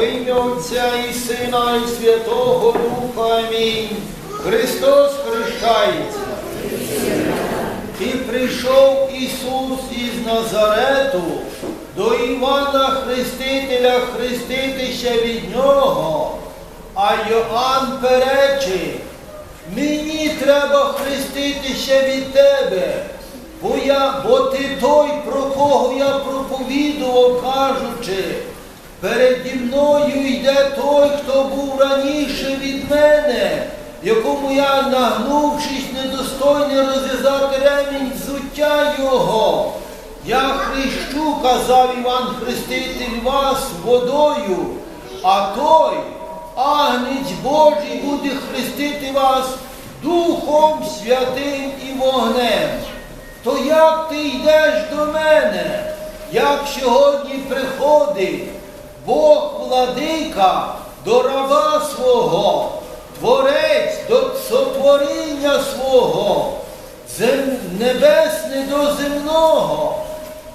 Во Отця і Сина, і Святого Духа. Амінь. Христос хрещається. І прийшов Ісус із Назарету до Івана Хрестителя хреститися від нього, а Йоанн перечить, мені треба хреститися від тебе, бо, я, бо ти той, про кого я проповідував, кажучи, переді мною йде той, хто був раніше від мене, якому я, нагнувшись, недостойний розв'язати ремінь взуття його. Я хрещу, казав Іван Хреститель вас водою, а той, агнець Божий, буде хрестити вас Духом Святим і вогнем. То як ти йдеш до мене, як сьогодні приходить Бог владика до раба свого, творець до сотворіння свого, зем... небесне до земного,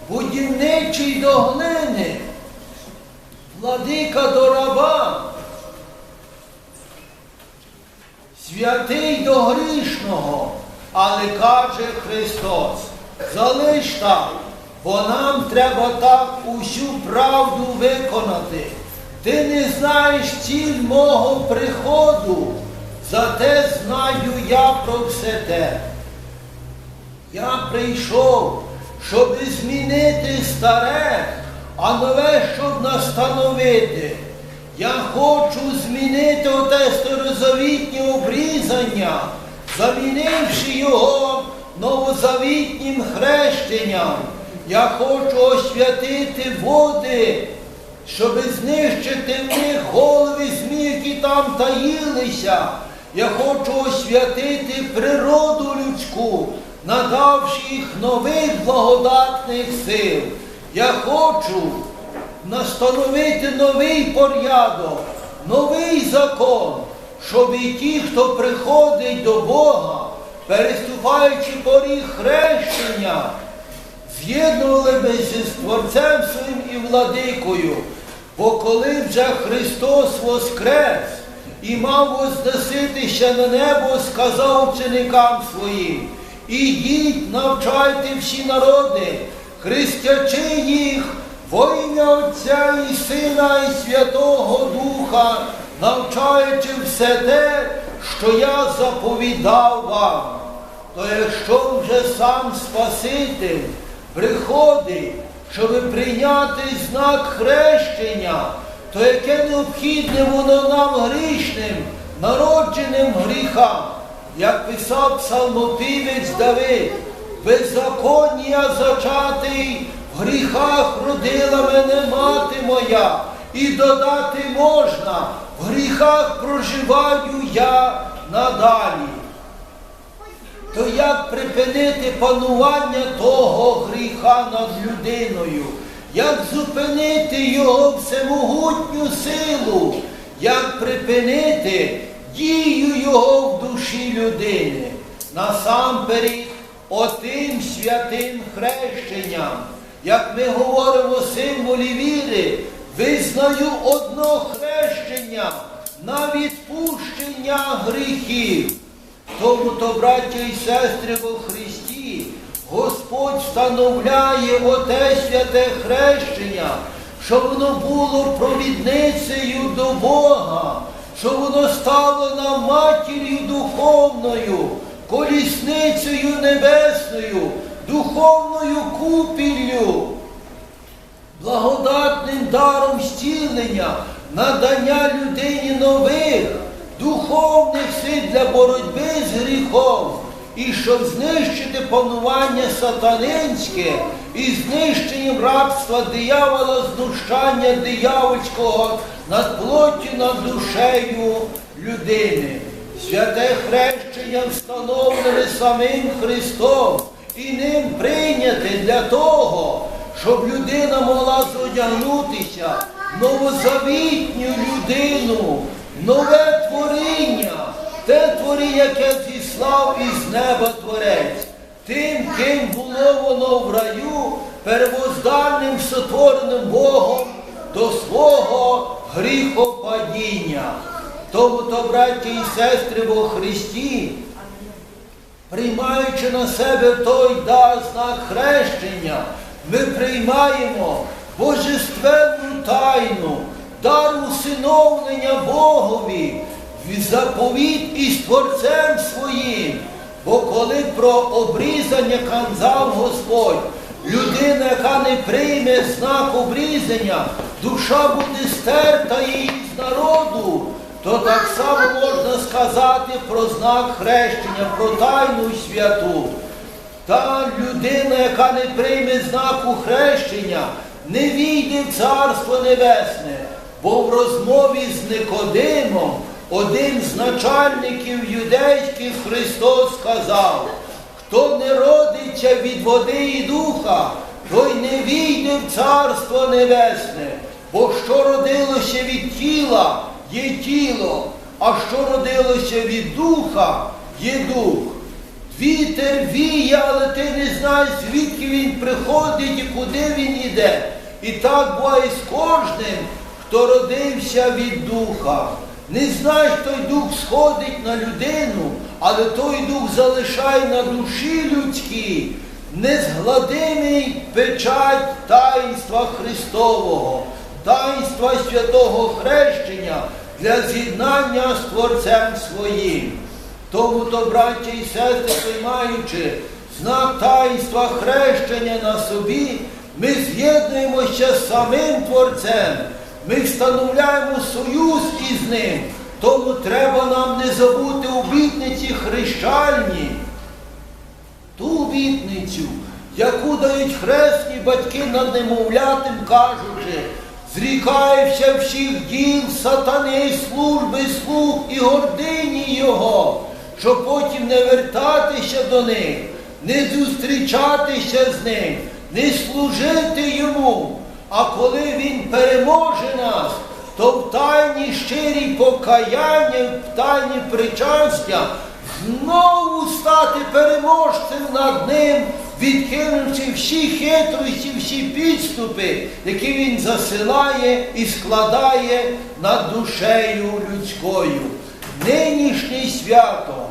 будівничий до глини, владика до раба, святий до грішного, але каже Христос, залиш так, бо нам треба так усю правду виконати. Ти не знаєш ціль мого приходу, зате знаю я про все те. Я прийшов, щоб змінити старе, а нове, щоб настановити. Я хочу змінити оте старозавітнє обрізання, замінивши його новозавітнім хрещенням. Я хочу освятити води, щоб знищити в них голови змій, які там таїлися. Я хочу освятити природу людську, надавши їх нових благодатних сил. Я хочу настановити новий порядок, новий закон, щоб і ті, хто приходить до Бога, переступаючи поріг хрещення, з'єднували би зі Творцем своїм і владикою. Бо коли вже Христос воскрес і мав возноситися на небо, сказав ученикам своїм, ідіть, навчайте всі народи, хрестячи їх во Отця і Сина, і Святого Духа, навчаючи все те, що я заповідав вам. То якщо вже сам Спаситель приходить, щоб прийняти знак хрещення, то яке необхідне воно нам грішним, народженим гріхам, як писав псалмопівець Давид, беззаконня зачатий, в гріхах родила мене мати моя, і додати можна, в гріхах проживаю я надалі то як припинити панування того гріха над людиною? Як зупинити його всемогутню силу? Як припинити дію його в душі людини? Насамперед, отим святим хрещенням, як ми говоримо символі віри, визнаю одно хрещення на відпущення гріхів. Тому то, браття і сестри во Христі, Господь встановляє оте святе хрещення, щоб воно було провідницею до Бога, щоб воно стало нам матір'ю духовною, колісницею небесною, духовною купіллю, благодатним даром зцілення, надання людині нових духовних сил для боротьби з гріхом, і щоб знищити панування сатанинське і знищенням рабства диявола, знущання диявольського над плоттю, над душею людини. Святе хрещення встановлене самим Христом і ним прийняте для того, щоб людина могла зодягнутися в новозавітню людину нове творіння, те творіння, яке зіслав із неба Творець, тим, ким було воно в раю, первозданним сотвореним Богом до свого гріхопадіння. Тому то, браті і сестри во Христі, приймаючи на себе той дар знак хрещення, ми приймаємо божественну тайну, дар усиновлення Богові, заповіт із Творцем своїм. Бо коли про обрізання казав Господь, людина, яка не прийме знак обрізання, душа буде стерта її з народу, то так само можна сказати про знак хрещення, про тайну святу. Та людина, яка не прийме знаку хрещення, не війде в Царство Небесне, бо в розмові з Никодимом один з начальників юдейських Христос сказав, хто не родиться від води і духа, той не війде в Царство Небесне, бо що родилося від тіла, є тіло, а що родилося від духа, є дух. Вітер віє, але ти не знаєш, звідки він приходить і куди він іде. І так буває з кожним, хто родився від духа. Не знаєш, той дух сходить на людину, але той дух залишає на душі людській незгладимий печать таїнства Христового, таїнства святого хрещення для з'єднання з Творцем своїм. Тому то, браття і сестри, приймаючи знак таїнства хрещення на собі, ми з'єднуємося з самим Творцем, ми встановляємо союз із ним. Тому треба нам не забути обітниці хрещальні, ту обітницю, яку дають хресні батьки над немовлятим, кажучи, зрікаєшся всіх діл, сатани, служби, слуг і гордині Його, щоб потім не вертатися до них, не зустрічатися з ним, не служити йому. А коли він переможе нас, то в тайні щирій покаяння, в тайні причастя знову стати переможцем над ним, відкинувши всі хитрості, всі підступи, які він засилає і складає над душею людською. Нинішнє свято,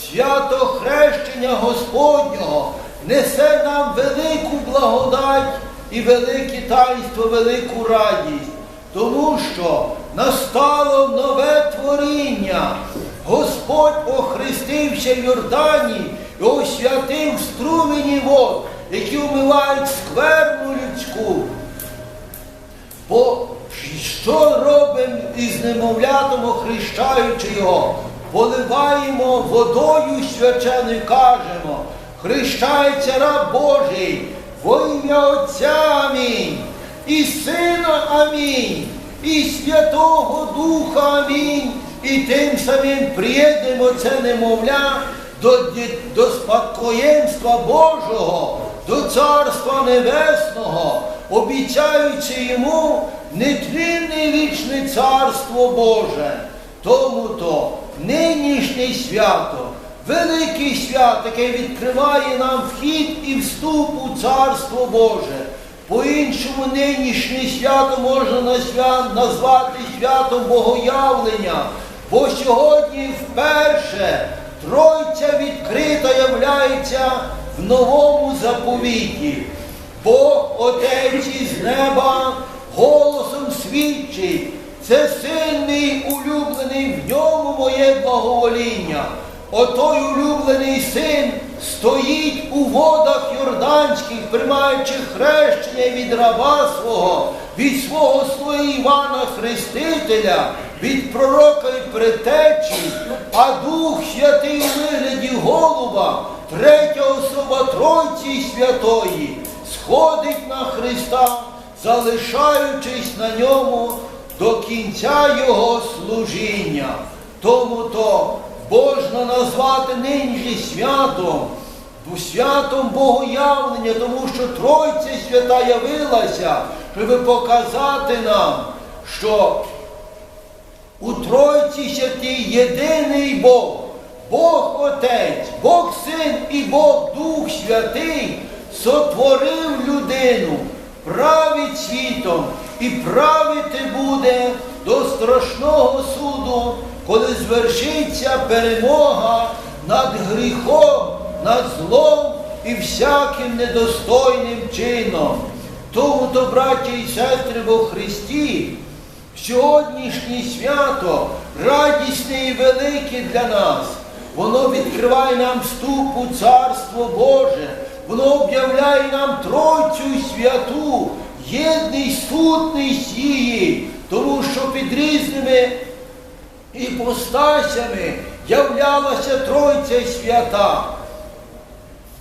свято хрещення Господнього несе нам велику благодать і велике таїнство, велику радість. Тому що настало нове творіння. Господь охрестився в Йордані і освятив струмені вод, які вмивають скверну людську. Бо що робимо із немовлятом, охрещаючи його? Поливаємо водою свяченою, кажемо, хрещається раб Божий, во ім'я Отця Амінь, і Сина Амінь, і Святого Духа Амінь. І тим самим приєднемо це немовля до, до спадкоємства Божого, до Царства Небесного, обіцяючи йому нетлінне вічне Царство Боже. Тому то нинішнє свято, велике свято, яке відкриває нам вхід і вступ у Царство Боже. По-іншому нинішнє свято можна назва- назвати святом Богоявлення, бо сьогодні вперше Тройця відкрита являється в новому заповіті. Бог Отець із неба голосом свідчить, це мій улюблений, в ньому моє благовоління. Отой улюблений син стоїть у водах Йорданських, приймаючи хрещення від раба свого, від свого слуги Івана Хрестителя, від пророка і предтечі, а Дух Святий у вигляді голуба, третя особа Тройці Святої, сходить на Христа, залишаючись на ньому до кінця Його служіння. Тому то можна назвати нинішнє святом, бо святом Богоявлення, тому що Тройця свята явилася, щоб показати нам, що у Тройці святій єдиний Бог, Бог Отець, Бог Син і Бог Дух Святий сотворив людину, править світом і правити буде до страшного суду, коли звершиться перемога над гріхом, над злом і всяким недостойним чином. Тому, то, браті і сестри во Христі, сьогоднішнє свято радісне і велике для нас. Воно відкриває нам вступ у Царство Боже, воно об'являє нам Тройцю святу, єдність, сутність її, тому що під різними іпостасями являлася Тройця свята.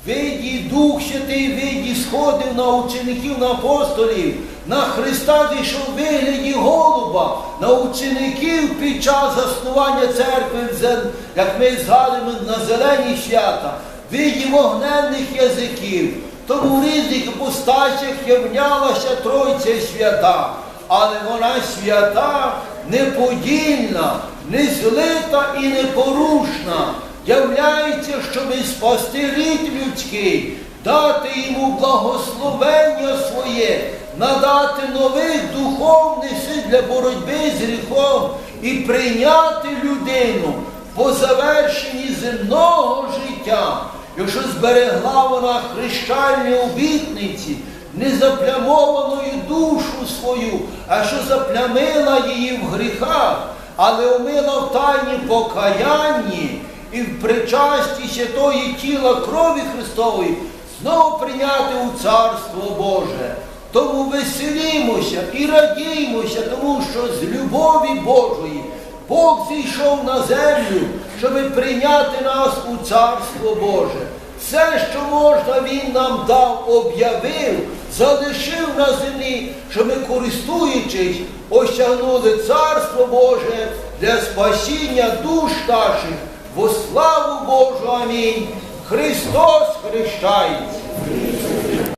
Виді Дух Святий виді сходив на учеників, на апостолів, на Христа зійшов вигляді голуба, на учеників під час заснування церкви, як ми згадуємо на зелені свята, виді вогненних язиків. Тому в різних іпостасях явнялася Тройця свята, але вона свята, неподільна, незлита і непорушна. Являється, щоб спасти рід людський, дати йому благословення своє, надати нових духовних сил для боротьби з гріхом і прийняти людину по завершенні земного життя, якщо зберегла вона хрещальні обітниці, не заплямованою душу свою, а що заплямила її в гріхах, але омила в тайні покаянні і в причасті святої тіла крові Христової знову прийняти у Царство Боже. Тому веселімося і радіймося, тому що з любові Божої Бог зійшов на землю, щоб прийняти нас у Царство Боже. Все, що можна, Він нам дав, об'явив, залишив на землі, що ми, користуючись, осягнули Царство Боже для спасіння душ наших. Во славу Божу, амінь. Христос хрещається.